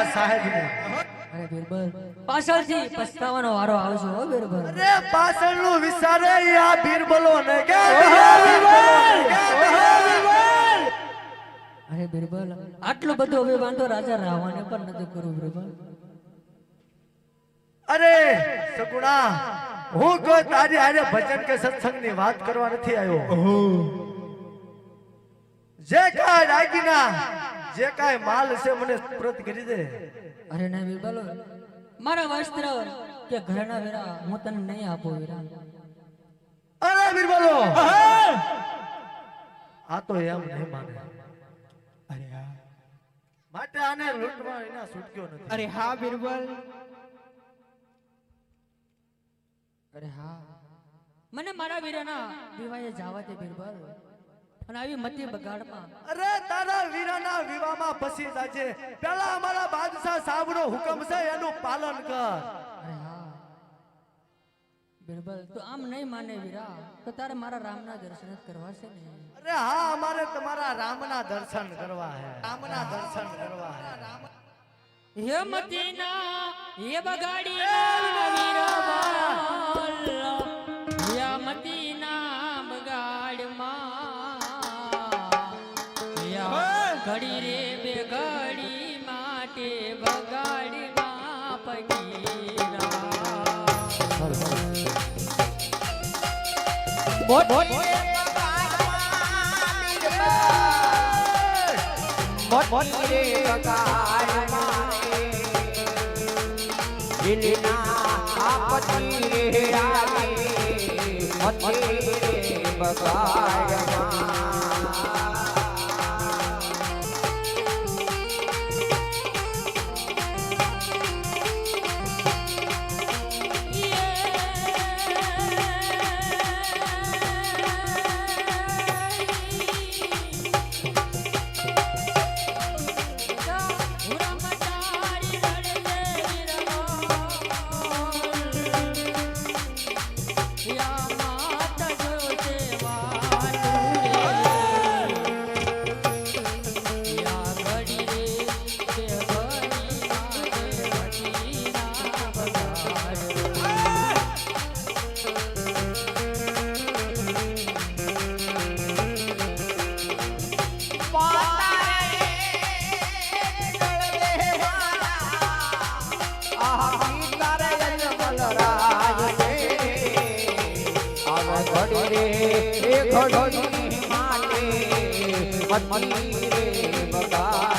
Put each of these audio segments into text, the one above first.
એના સાહેબને. અરે બિરબલ પાછળથી પસ્તાવાનો વારો આવશે હો બિરબલ. અરે પાછળનું વિચારે આ બિરબલો ને કે આ બીરબલો ને કે અરે બિરબલ. આટલું બધું અભિમાન તો રાજા રાવણે પણ નથી કર્યું બિરબલ. અરે સગુણા હું કોઈ તારી આજે ભજન કે સત્સંગની વાત કરવા નથી આવ્યો. જે કાય દાગીના જે કાંઈ માલ છે મને સુપ્રત કરી દે. અરે ના બિરબલ મારા વસ્ત્ર કે ઘરના વેરા હું તને નહીં આપો વેરા. અરે બીરબલો આ તો એમ નહીં માને. અરે હા. માટે આને લૂંટવા એના છૂટક્યો નથી. અરે હા બિરબલ અરે હા. મને મારા વીરાના વિવાહે જવા દે બિરબલ અને આવી મતી બગાડમાં. અરે તારા વીરાના વિવાહમાં ફસી જાજે. પેલા અમારા બાદશાહ સાહેબનો હુકમ છે એનું પાલન કર. અરે હા. બિરબલ તો આમ નહીં માને વીરા તો તારે મારા રામના દર્શન જ કરવા છે ને? અરે હા અમારે તમારા રામના દર્શન કરવા હે. રામના દર્શન કરવા હે. હે મતીના હે બગાડી વીરબલ માટે બગાડમાં પગીરા બોટ બોટ ઘડી રે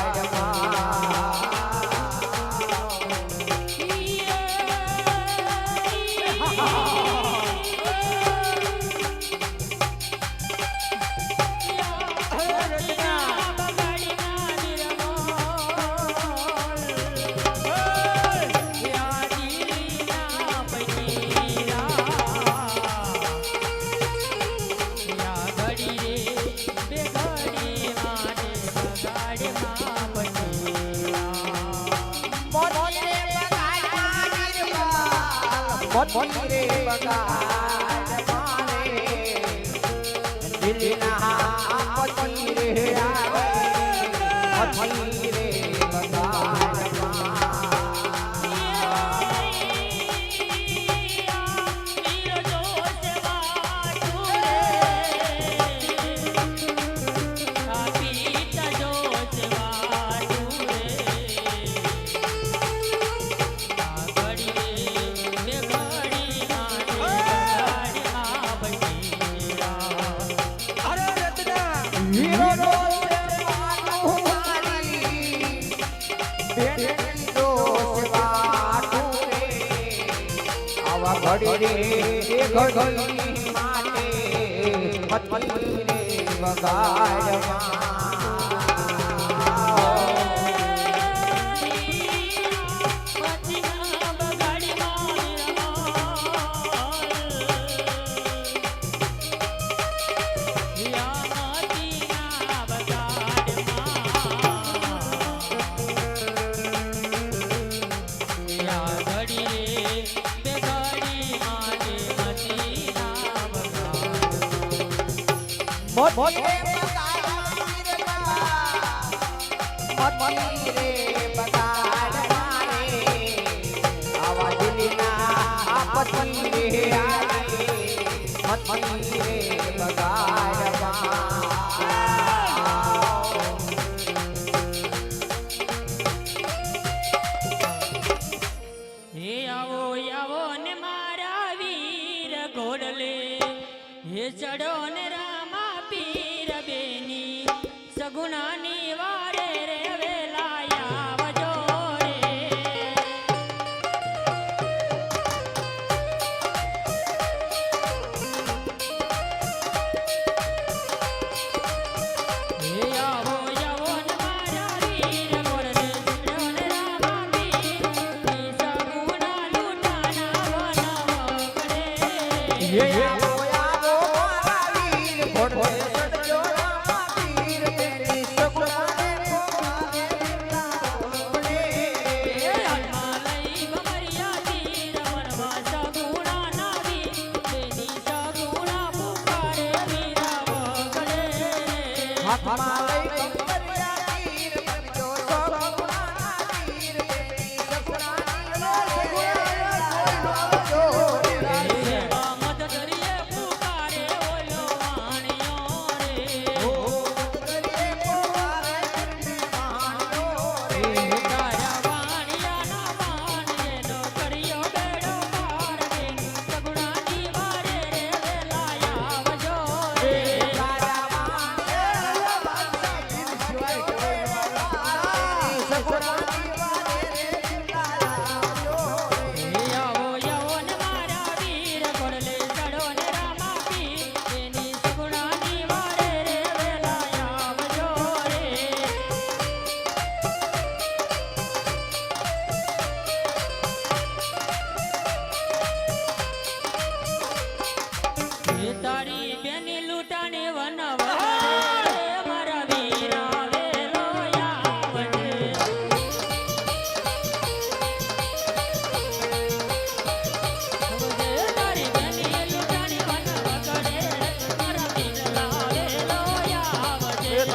માટે પત્ની રે મોત મોત રે બગાડ પત્ની રે બગાડ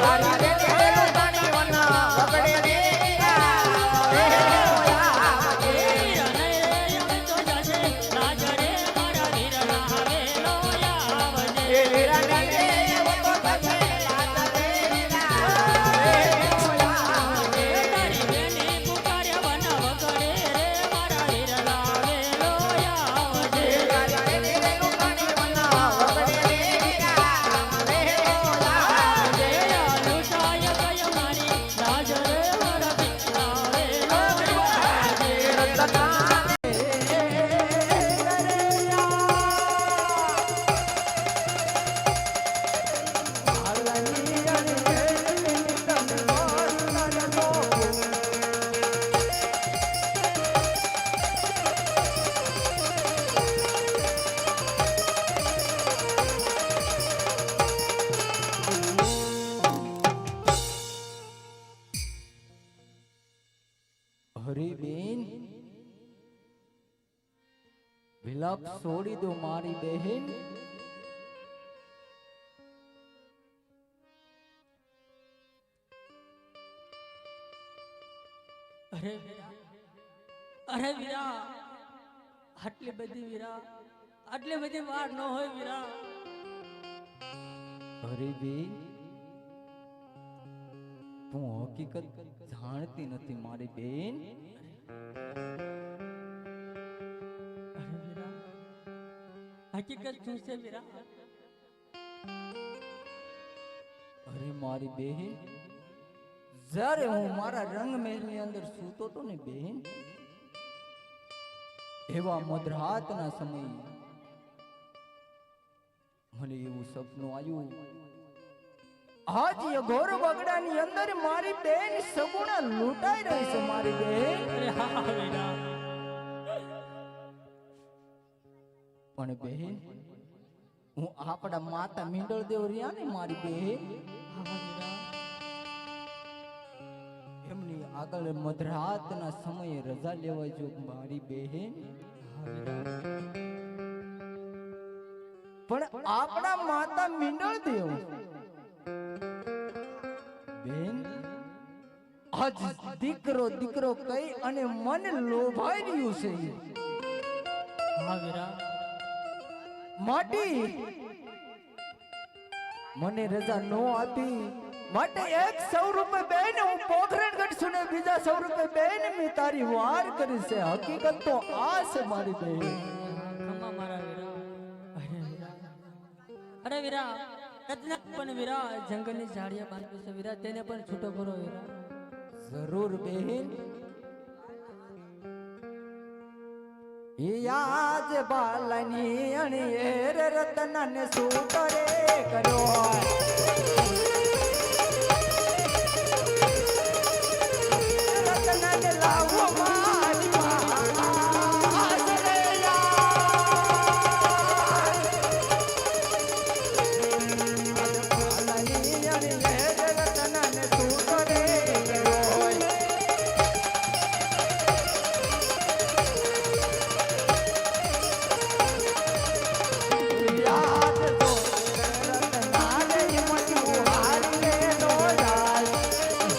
આવજે તારા વિલાપ છોડી દો મારી બહેન. અરે અરે વીરા આટલી બધી વીરા આટલી બધી વાર ન હોય વીરા. હરીબેન તું હકીકત જાણતી નથી મારી બેન. હકીકત શું છે વીરા અરે મારી બહેન જ્યારે હું મારા રંગ મહેલની અંદર સૂતો તો ને બહેન એવા મધરાતના સમયે મને એવું સપનું આવ્યું. આજ અઘોર બગડાની અંદર મારી બેન સગુણા લૂંટાઈ રહી છે મારી બેન અરે હા હા પણ બેહે હું આપણા માતા મીંડળ દેવ રહ્યા ને મારી બેન હા એમની આગળ મધરાતના સમયે રજા લેવા જો મારી બહેન પણ આપણા માતા મીંડળ દેવ. બેન, આજ દીકરો દીકરો કઈ અને મન લોભાઈ રહ્યું છે. હા વીરા માટી. મને રજા ન આપી. માટે એક સૌ રૂપે બેન હું પોખરણ કરશું બીજા સૌ રૂપે બેન મેં તારી વાર કરી છે. હકીકત તો આ છે મારી બેન. અરે વીરા. કદના પણ વીરા જંગલની ઝાડિયા બાંધ્યું છે વીરા. તેને પણ છૂટો ભરો વીરા. જરૂર બેન. યાજ બાલની અણિયેર રતનન સૂતરે કર્યો રતનન લાવ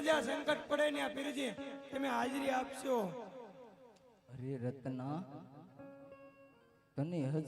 જ્યાં જ્યાં સંકટ પડે ને પીરજી તમે હાજરી આપશો. અરે રત્ના તને